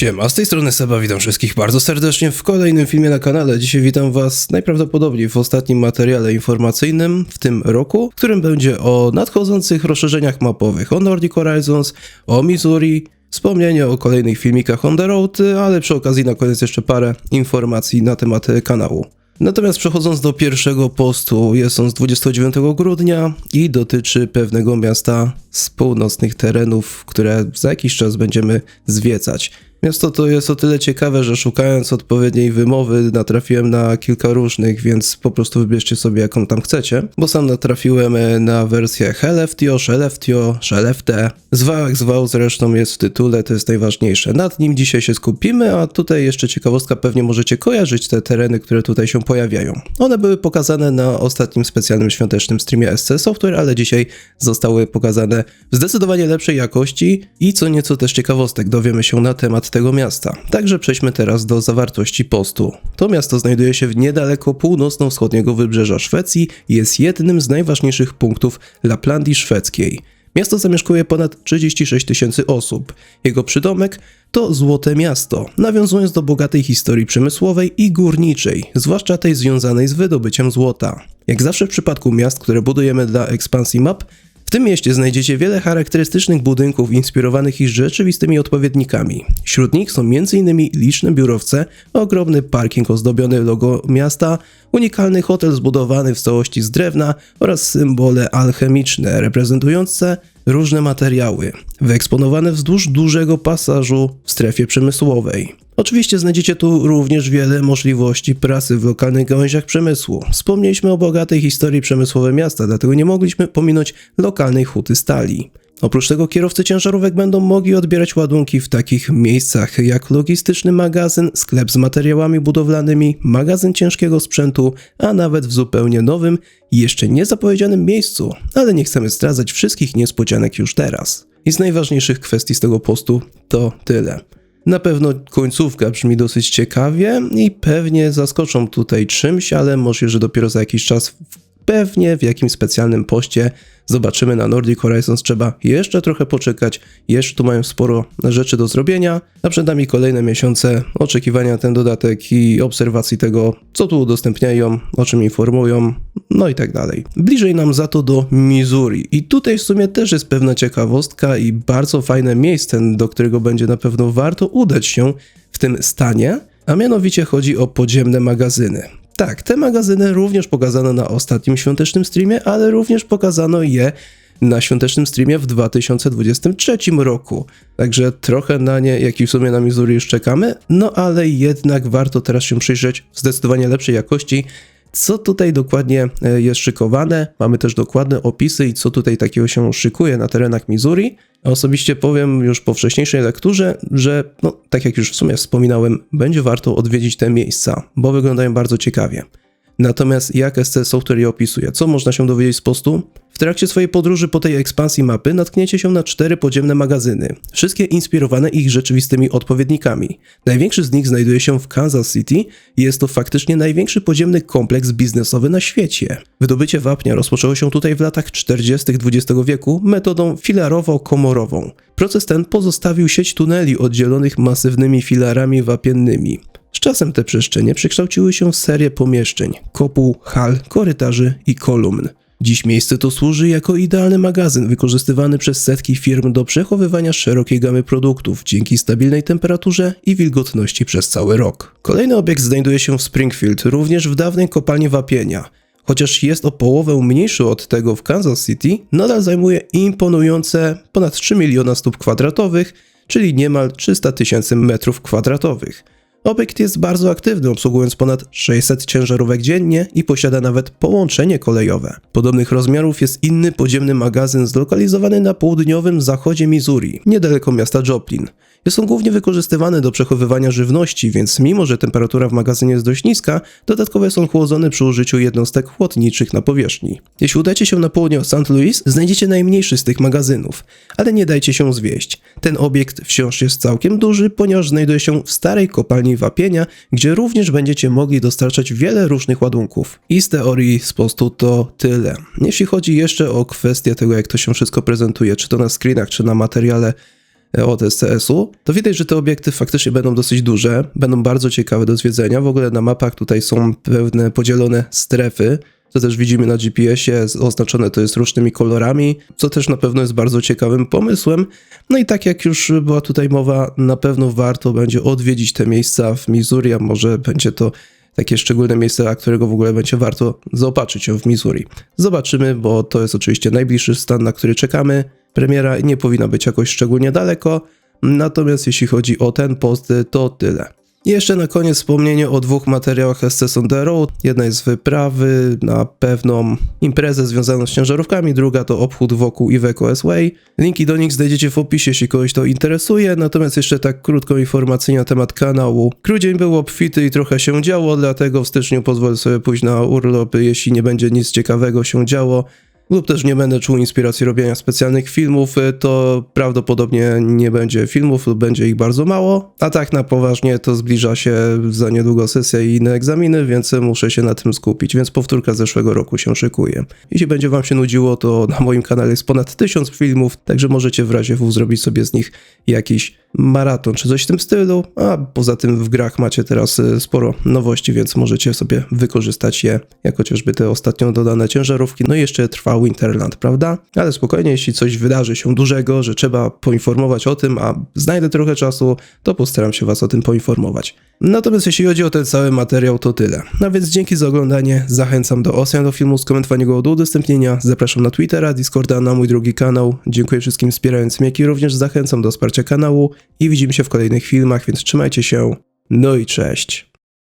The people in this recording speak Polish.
Siema, z tej strony Seba, witam wszystkich bardzo serdecznie w kolejnym filmie na kanale. Dzisiaj witam was najprawdopodobniej w ostatnim materiale informacyjnym w tym roku, w którym będzie o nadchodzących rozszerzeniach mapowych, o Nordic Horizons, o Missouri, wspomnienie o kolejnych filmikach on the road, ale przy okazji na koniec jeszcze parę informacji na temat kanału. Natomiast przechodząc do pierwszego postu, jest on z 29 grudnia i dotyczy pewnego miasta z północnych terenów, które za jakiś czas będziemy zwiedzać. Miasto to jest o tyle ciekawe, że szukając odpowiedniej wymowy natrafiłem na kilka różnych, więc po prostu wybierzcie sobie jaką tam chcecie, bo sam natrafiłem e, na wersję Heleftio, Szeleftio, Szelefte. Zwał jak zwał zresztą jest w tytule, to jest najważniejsze. Nad nim dzisiaj się skupimy, a tutaj jeszcze ciekawostka, pewnie możecie kojarzyć te tereny, które tutaj się pojawiają. One były pokazane na ostatnim specjalnym świątecznym streamie SC Software, ale dzisiaj zostały pokazane w zdecydowanie lepszej jakości i co nieco też ciekawostek dowiemy się na temat tego miasta. Także przejdźmy teraz do zawartości postu. To miasto znajduje się w niedaleko północno-wschodniego wybrzeża Szwecji i jest jednym z najważniejszych punktów Laplandii szwedzkiej. Miasto zamieszkuje ponad 36 tysięcy osób. Jego przydomek to Złote Miasto, nawiązując do bogatej historii przemysłowej i górniczej, zwłaszcza tej związanej z wydobyciem złota. Jak zawsze w przypadku miast, które budujemy dla ekspansji map, w tym mieście znajdziecie wiele charakterystycznych budynków inspirowanych ich rzeczywistymi odpowiednikami. Wśród nich są m.in. liczne biurowce, ogromny parking ozdobiony logo miasta, unikalny hotel zbudowany w całości z drewna oraz symbole alchemiczne reprezentujące różne materiały, wyeksponowane wzdłuż dużego pasażu w strefie przemysłowej. Oczywiście znajdziecie tu również wiele możliwości pracy w lokalnych gałęziach przemysłu. Wspomnieliśmy o bogatej historii przemysłowej miasta, dlatego nie mogliśmy pominąć lokalnej huty stali. Oprócz tego kierowcy ciężarówek będą mogli odbierać ładunki w takich miejscach jak logistyczny magazyn, sklep z materiałami budowlanymi, magazyn ciężkiego sprzętu, a nawet w zupełnie nowym, jeszcze niezapowiedzianym miejscu, ale nie chcemy zdradzać wszystkich niespodzianek już teraz. I z najważniejszych kwestii z tego postu to tyle. Na pewno końcówka brzmi dosyć ciekawie i pewnie zaskoczą tutaj czymś, ale możliwe, że dopiero za jakiś czas pewnie w jakimś specjalnym poście zobaczymy na Nordic Horizons. Trzeba jeszcze trochę poczekać, jeszcze tu mają sporo rzeczy do zrobienia, a przed nami kolejne miesiące oczekiwania na ten dodatek i obserwacji tego, co tu udostępniają, o czym informują, no i tak dalej. Bliżej nam za to do Missouri i tutaj w sumie też jest pewna ciekawostka i bardzo fajne miejsce, do którego będzie na pewno warto udać się w tym stanie, a mianowicie chodzi o podziemne magazyny. Tak, te magazyny również pokazano na ostatnim świątecznym streamie, ale również pokazano je na świątecznym streamie w 2023 roku. Także trochę na nie, jak i w sumie na Missouri już czekamy, no ale jednak warto teraz się przyjrzeć w zdecydowanie lepszej jakości, co tutaj dokładnie e, jest szykowane. Mamy też dokładne opisy i co tutaj takiego się szykuje na terenach Missouri. Osobiście powiem już po wcześniejszej lekturze, że, no, tak jak już w sumie wspominałem, będzie warto odwiedzić te miejsca, bo wyglądają bardzo ciekawie. Natomiast jak SC Software je opisuje? Co można się dowiedzieć z postu? W trakcie swojej podróży po tej ekspansji mapy natkniecie się na cztery podziemne magazyny, wszystkie inspirowane ich rzeczywistymi odpowiednikami. Największy z nich znajduje się w Kansas City i jest to faktycznie największy podziemny kompleks biznesowy na świecie. Wydobycie wapnia rozpoczęło się tutaj w latach 40. XX wieku metodą filarowo-komorową. Proces ten pozostawił sieć tuneli oddzielonych masywnymi filarami wapiennymi. Z czasem te przestrzenie przekształciły się w serię pomieszczeń, kopuł, hal, korytarzy i kolumn. Dziś miejsce to służy jako idealny magazyn wykorzystywany przez setki firm do przechowywania szerokiej gamy produktów dzięki stabilnej temperaturze i wilgotności przez cały rok. Kolejny obiekt znajduje się w Springfield, również w dawnej kopalni wapienia. Chociaż jest o połowę mniejszy od tego w Kansas City, nadal zajmuje imponujące ponad 3 miliona stóp kwadratowych, czyli niemal 300 tysięcy metrów kwadratowych. Obiekt jest bardzo aktywny, obsługując ponad 600 ciężarówek dziennie i posiada nawet połączenie kolejowe. Podobnych rozmiarów jest inny podziemny magazyn zlokalizowany na południowym zachodzie Missouri, niedaleko miasta Joplin. Są głównie wykorzystywane do przechowywania żywności, więc mimo, że temperatura w magazynie jest dość niska, dodatkowo są chłodzone przy użyciu jednostek chłodniczych na powierzchni. Jeśli udacie się na południe od St. Louis, znajdziecie najmniejszy z tych magazynów, ale nie dajcie się zwieść. Ten obiekt wciąż jest całkiem duży, ponieważ znajduje się w starej kopalni wapienia, gdzie również będziecie mogli dostarczać wiele różnych ładunków. I z teorii z postu to tyle. Jeśli chodzi jeszcze o kwestię tego, jak to się wszystko prezentuje, czy to na screenach, czy na materiale e, od SCS-u, to widać, że te obiekty faktycznie będą dosyć duże, będą bardzo ciekawe do zwiedzenia. W ogóle na mapach tutaj są pewne podzielone strefy, co też widzimy na GPS-ie, oznaczone to jest różnymi kolorami, co też na pewno jest bardzo ciekawym pomysłem. No i tak jak już była tutaj mowa, na pewno warto będzie odwiedzić te miejsca w Missouri, a może będzie to takie szczególne miejsce, którego w ogóle będzie warto się w Missouri. Zobaczymy, bo to jest oczywiście najbliższy stan, na który czekamy. Premiera nie powinna być jakoś szczególnie daleko, natomiast jeśli chodzi o ten post, to tyle. I jeszcze na koniec wspomnienie o dwóch materiałach SC on the Road. Jedna jest wyprawy na pewną imprezę związaną z ciężarówkami, druga to obchód wokół Iveco S-Way. Linki do nich znajdziecie w opisie, jeśli kogoś to interesuje. Natomiast jeszcze tak krótko informacyjnie na temat kanału. Grudzień był obfity i trochę się działo, dlatego w styczniu pozwolę sobie pójść na urlop, jeśli nie będzie nic ciekawego się działo lub też nie będę czuł inspiracji robienia specjalnych filmów, y, to prawdopodobnie nie będzie filmów lub będzie ich bardzo mało. A tak na poważnie to zbliża się za niedługo sesja i inne egzaminy, więc muszę się na tym skupić, więc powtórka zeszłego roku się szykuje. Jeśli będzie wam się nudziło, to na moim kanale jest ponad tysiąc filmów, także możecie w razie W zrobić sobie z nich jakiś maraton czy coś w tym stylu, a poza tym w grach macie teraz y, sporo nowości, więc możecie sobie wykorzystać je, jak chociażby te ostatnio dodane ciężarówki, no i jeszcze trwa Winterland, prawda? Ale spokojnie, jeśli coś wydarzy się dużego, że trzeba poinformować o tym, a znajdę trochę czasu, to postaram się was o tym poinformować. Natomiast jeśli chodzi o ten cały materiał, to tyle. No więc dzięki za oglądanie, zachęcam do ocen do filmu, skomentowania go, do udostępnienia, zapraszam na Twittera, Discorda, na mój drugi kanał. Dziękuję wszystkim wspierającym, jak i również zachęcam do wsparcia kanału i widzimy się w kolejnych filmach, więc trzymajcie się, no i cześć.